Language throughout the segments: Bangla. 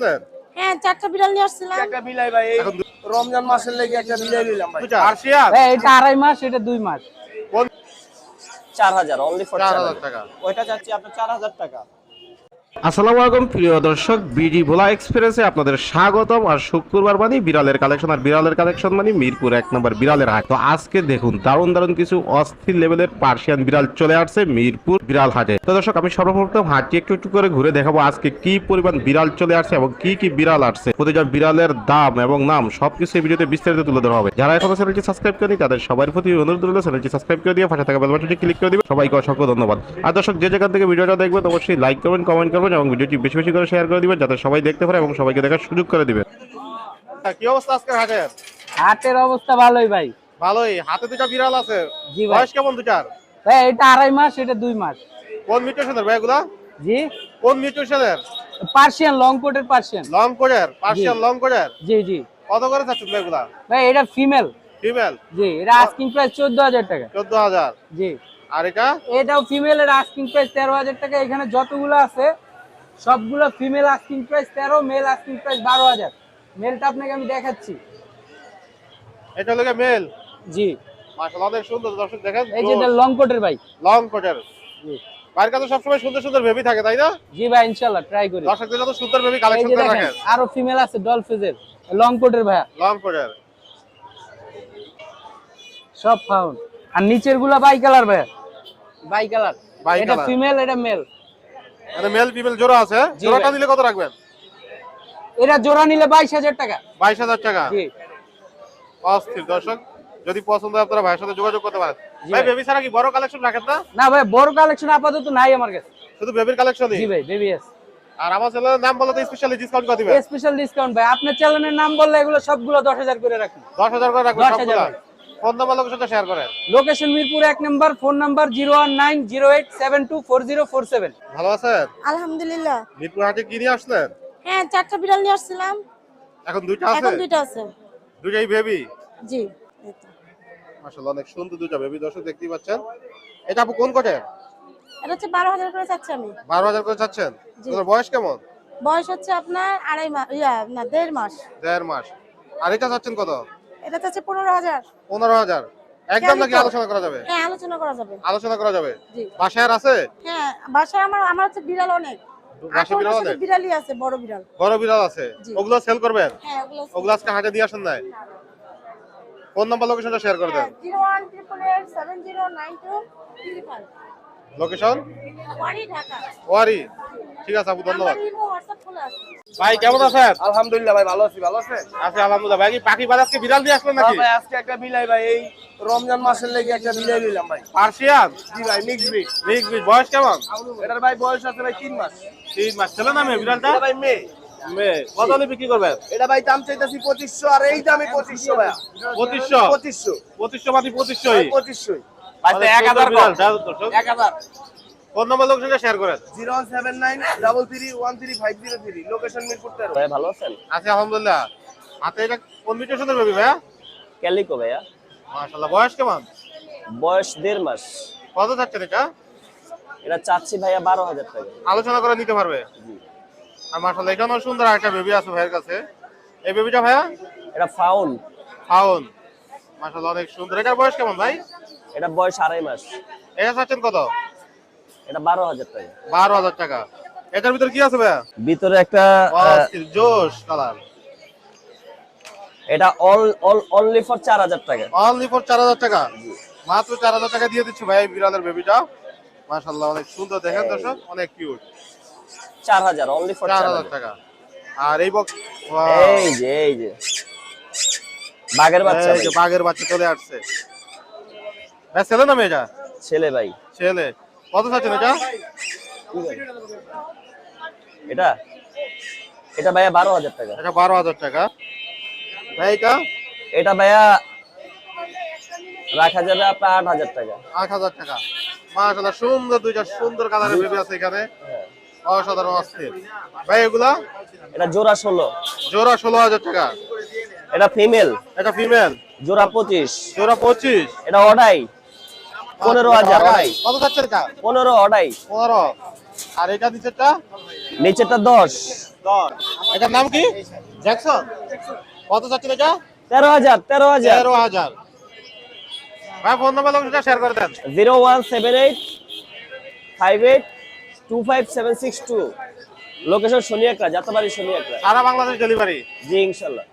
আসলেন? হ্যাঁ চারটা বিড়াল নিয়ে আসছিলাম। একটা বিলাই ভাই এই রমজান মাসের লেগে একটা বিলাই নিলাম ভাই। পার্সিয়ান হ্যাঁ এটা আড়াই মাস এটা দুই মাস। কোন চার হাজার অনলি ফর চার হাজার টাকা। ওইটা চাচ্ছি আপনার চার হাজার টাকা। আসসালামু আলাইকুম, প্রিয় দর্শক, বিডি ভোলা এক্সপ্রেসে আপনাদের স্বাগতম আর শুক্রবার মানে বিড়ালের কালেকশন, আর বিড়ালের কালেকশন মানে মিরপুর এক নম্বর বিড়ালের হাট। তো আজকে দেখুন, দারুণ দারুণ কিছু অস্থির লেভেলের পার্সিয়ান বিড়াল চলে আসছে মিরপুর বিড়াল হাটে। তো দর্শক, আমি সর্বপ্রথম হাটটি একটু একটু করে ঘুরে দেখাবো আজকে কি পরিমাণ বিড়াল চলে আসছে এবং কি কি বিড়াল আসছে, প্রতিটা বিড়ালের দাম এবং নাম সবকিছু এই ভিডিওতে বিস্তারিত তুলে ধরা হবে। যারা এখনও চ্যানেলটি সাবস্ক্রাইব করেনি, তাদের সবার প্রতি অনুরোধ রইল, চ্যানেলটি সাবস্ক্রাইব করে দিয়ে পাশে থাকা বেল বাটনটি ক্লিক করে দিবে। সবাইকে অসংখ্য ধন্যবাদ। আর দর্শক, যে যেখান থেকে ভিডিওটা দেখবেন, অবশ্যই লাইক করবেন কমেন্ট এবং ভিডিওটি বেশি বেশি করে শেয়ার করে দিবেন যাতে সবাই দেখতে পারে এবং সবাইকে দেখার সুযোগ করে দিবেন। কি অবস্থা আজকে হাটের? হাটের অবস্থা ভালোই ভাই। ভালোই? হাতে দুটা বিড়াল আছে। জি ভাই। বয়স কেমন দুটার ভাই এটা আড়াই মাস এটা দুই মাস। কোন মিউটেশনের ভাই এগুলা? জি। কোন মিউটেশনের? পার্সিয়ান লং কোটের পার্সিয়ান। লং কোডের পার্সিয়ান লং কোডের জি জি। কত করে চাচ্ছেন ভাই এগুলা? ভাই এটা ফিমেল ফিমেল জি এটা আস্কিং প্রাইস চোদ্দ হাজার টাকা। চোদ্দ হাজার? জি। আর এটা? এটাও ফিমেল এর আস্কিং প্রাইস তেরো হাজার টাকা। এখানে যতগুলো আছে সবগুলো ফিমেল আস্কিং প্রাইস তেরো মেল আস্কিং প্রাইস বারো হাজার। মেলটা আপনাকে আমি দেখাচ্ছি। এটা হলো মেল জি। মাশাআল্লাহ অনেক সুন্দর। দর্শক দেখেন এই যে লং কোটের ভাই। লং কোটের জি। বাইরের কাছে সবসময় সুন্দর সুন্দর বেবি থাকে তাই না? জি ভাই ট্রাই করি। দর্শকদের সুন্দর বেবি এই কালেকশন করে রাখেন। আরও ফিমেল আছে ডলফিজের লং কোটের ভাইয়া। লং কোটের সব ফাউন্ড আর নিচেরগুলা বাই কালার ভাইয়া বাই কালার এটা ফিমেল এটা মেল মানে মেল ফিমেল জোড়া আছে জোড়াটা। নিলে কত রাখবেন? এটা জোড়া নিলে বাইশ হাজার টাকা। বাইশ হাজার টাকা? জি। অস্থির দর্শক যদি পছন্দ হয় আপনারা ভাইয়ের সাথে যোগাযোগ করতে পারেন। ভাই। বেবি ছাড়া কি বড় কালেকশন রাখেন না? না ভাই বড় কালেকশন আপাতত নাই আমার কাছে। শুধু বেবির কালেকশনই জি ভাই বেবি এস আর আমার চ্যানেলের নাম বলে তো স্পেশালি ডিসকাউন্ট দিবেন। স্পেশাল ডিসকাউন্ট ভাই আপনার চ্যানেলের নাম বললে এগুলো সবগুলো দশ হাজার করে রাখুন। দশ হাজার করে রাখবেন 10,000 সবগুলা। ফোন নাম্বার লোকেশনটা শেয়ার করেন। লোকেশন মিরপুর এক নম্বর phone number zero one nine zero eight seven two four zero four seven. ভালো আছেন? আলহামদুলিল্লাহ। মিরপুর হাটে কি নিয়ে আসলেন? হ্যাঁ চারটা বিড়াল নিয়ে আসছিলাম। এখন দুইটা এখন দুইটা আছে। দুইটাই বেবি জি। মাশাআল্লাহ অনেক সুন্দর দুইটা বেবি দর্শক দেখতেই পাচ্ছেন। এটা আপু কোন কোটে? এটা হচ্ছে বারো হাজার করে চাচ্ছি আমি। বারো হাজার করে চাচ্ছেন? জি। বয়স কেমন? বয়স হচ্ছে আপনার আড়াই মাস ইয়া না দেড় মাস। দেড় মাস। আর এটা চাচ্ছেন কত? এটা চাচ্ছে পনেরো হাজার। পনেরো হাজার। একদম নাকি আলোচনা করা যাবে? হ্যাঁ আলোচনা করা যাবে। আলোচনা করা যাবে? জি। বাসায় আর আছে? হ্যাঁ বাসায় আমার আমার হচ্ছে বিড়াল অনেক। বাসা বিড়াল শুধু বিড়ালই আছে বড় বিড়াল। বড় বিড়াল আছে? ওগুলো সেল করবেন? হ্যাঁ ওগুলো ওগুলো আজকে হাটে দিয়ে আসেন নাই? ফোন নাম্বার লোকেশনটা শেয়ার করে দেন। লোকেশন ওয়ারি ঢাকা। ওয়ারি। ঠিক আছে আপু ধন্যবাদ। ভাই কেমন আছেন? আলহামদুলিল্লাহ ভাই ভালো আছি ভালো আছে আছি আলহামদুলিল্লাহ। ভাই কি পাখি বাজারকে বিড়াল দিয়ে আসলেন নাকি? ভাই আজকে একটা বিলাই ভাই এই রমজান মাসের লেগে একটা বিলাই নিলাম ভাই। পার্সিয়ান? জি ভাই মিক্স ব্রিড বিগ বিগ বয়স কেমন? এটার ভাই বয়স আছে ভাই তিন মাস। তিন মাস। ছেলে না মেয়ে বিড়ালটা? ভাই মেয়ে। কত বিক্রি করবেন? এটা ভাই দাম চাইতেছি পঁচিশশো আর এই দামে পঁচিশশো ভাইয়া পঁচিশশো? পঁচিশশো। পঁচিশশো বাদি পঁচিশশো পঁচিশশো এক হাজার এক হাজার। ফোন নাম্বার লোকেশনটা শেয়ার করেন। Zero seven nine double three one three five zero three location Mirpur তেরো ভাই ভালো আছেন? আছি আলহামদুলিল্লাহ। হাতে এটা কোন মিউটেশনের বেবি ভাইয়া? ক্যালিকো ভাইয়া। মাশাআল্লাহ বয়স কেমন? বয়স দেড় মাস। কত যাচ্ছেন এটা? এটা চাচ্ছি ভাইয়া বারো হাজার টাকা। আলোচনা করে নিতে পারবে। আর মাশাআল্লাহ এখানেও সুন্দর একটা বেবি আছে ভাইয়ের কাছে। এই বেবিটা ভাইয়া? এটা ফাউন্ড ফাউন। মাশাআল্লাহ অনেক সুন্দর। এটার বয়স কেমন ভাই? এটা বয়স আড়াই মাস। এটা চাচ্ছেন কত? এটা বারো হাজার টাকা। বারো হাজার টাকা। এটার ভিতর কি আছে ভাইয়া? ভিতরে একটা জোশ কালার। এটা অল অল অনলি ফর চার হাজার টাকা। অনলি ফর চার হাজার টাকা। মাত্র চার হাজার টাকা দিয়ে দিচ্ছি ভাই বিড়ালের বেবিটা মাশাআল্লাহ অনেক সুন্দর দেখেন দর্শক অনেক কিউট চার হাজার অনলি ফর চার চার হাজার। হাজার টাকা। আর এই বক্স এই যে এই যে। বাঘের বাচ্চা ভাই, বাঘের বাচ্চা চলে আসছে। ভাই ছেলে না মেয়েটা? ছেলে ভাই। ছেলে। কত চাচ্ছেন এটা? এটা? এটা ভাইয়া বারো হাজার টাকা। এটা বারো হাজার টাকা। ভাই এটা? এটা ভাইয়া রাখা যাবে আপনার আট হাজার টাকা। আট হাজার টাকা। মাশাআল্লাহ সুন্দর দুইটা সুন্দর কালারের বেবি আছে এখানে। অসাধারণ অস্থির। ভাই এগুলা? এটা জোড়া ষোলো। জোড়া ষোলো হাজার টাকা। এটা ফিমেল। এটা ফিমেল? জোড়া পঁচিশ। জোড়া পঁচিশ? এটা অডাই পনেরো হাজার। কত চাচ্ছেন পনেরো অডাই পনেরো। আর এটা নিচেরটা? নিচেরটা দশ। দশ। এটার নাম কি? জ্যাকসন? কত চাচ্ছেন এটা? তেরো হাজার তেরো হাজার। তেরো হাজার। ভাই ফোন নাম্বার লোকেশনটা শেয়ার করে দেন। Zero one seven eight five eight two five seven six two. Location শনি একটা যাত্রাবাড়ি একটা সারা বাংলাদেশ ডেলিভারি। জি ইনশাল্লাহ।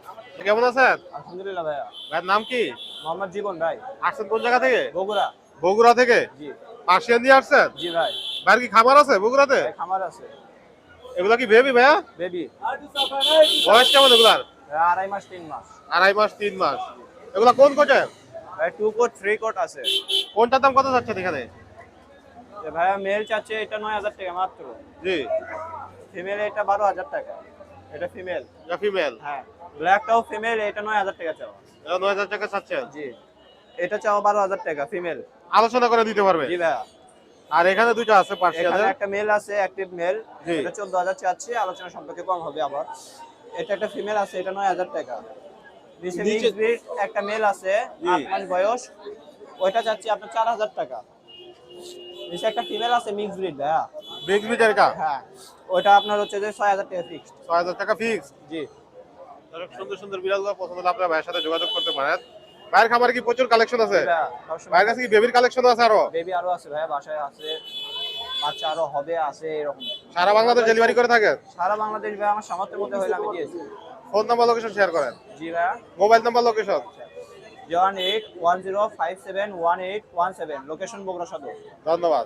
কেমন আছেন? আলহামদুলিল্লাহ ভাইয়া। ভাইয়ের নাম কি? মোহাম্মদ জীবন ভাই। আসছেন কোন জায়গা থেকে? বগুড়া। বগুড়া থেকে? জি। পার্সিয়ান দিয়ে আসছেন জি ভাই। ভাইয়ের কি খাবার আছে বগুড়াতে? খামার আছে। এগুলা কি বেবি ভাইয়া? বেবি বয়স কেমন এগুলার? আড়াই মাস তিন মাস। আড়াই মাস তিন মাস। এগুলা কোন কোটে? ভাই টু কোট থ্রি কোট আছে। কোনটার দাম কত যাচ্ছে এখানে? ভাইয়া মেল চাচ্ছে এটা নয় হাজার টাকা মাত্র। জি। ফিমেল এটা বারো হাজার টাকা। এটা ফিমেল এটা ফিমেল হ্যাঁ। ব্ল্যাকটাও ফিমেল এটা নয় হাজার টাকা নয় হাজার টাকা চাচ্ছেন? জি। এটা চাওয়া বারো হাজার টাকা ফিমেল আলোচনা করে দিতে পারবে। জি ভাইয়া। আর এখানে দুইটা আছে এখানে পার্সিয়ানের একটা মেল আছে অ্যাক্টিভ মেল এটা চোদ্দ হাজার চাচ্ছি আলোচনা সম্পর্কে কম হবে আবার। এটা একটা ফিমেল আছে এটা নয় হাজার টাকা। নিচে মিক্স একটা মেল আছে জি। আট মাস বয়স। ওইটা চাচ্ছি আপনার চার হাজার টাকা। নিচে একটা ফিমেল আছে মিক্স ব্রিড ভাইয়া। বিগ বিটার কা? হ্যাঁ। ওইটা আপনার হচ্ছে যে ছয় হাজার টাকা ফিক্সড ছয় হাজার টাকা ফিক্স জি। সুন্দর সুন্দর বিড়ালগুলো পছন্দ হলে আপনার ভাইয়ের সাথে যোগাযোগ করতে পারেন। ভাইয়ের খাবার কি প্রচুর কালেকশন আছে? ভাইয়ের কাছে কি বেবির কালেকশন আছে আরও? বেবি আরও আছে ভাই বাসায় আছে বাচ্চা আরও হবে আছে এরকম। সারা বাংলাদেশ ডেলিভারি করে থাকে? সারা বাংলাদেশ ভাই আমার সামর্থ্যের মধ্যে হইলে আমি দিয়েছি। ফোন নাম্বার লোকেশন শেয়ার করেন। জি ভাই mobile number location one eight one zero five seven one eight one seven location Bogura Sadar. ধন্যবাদ।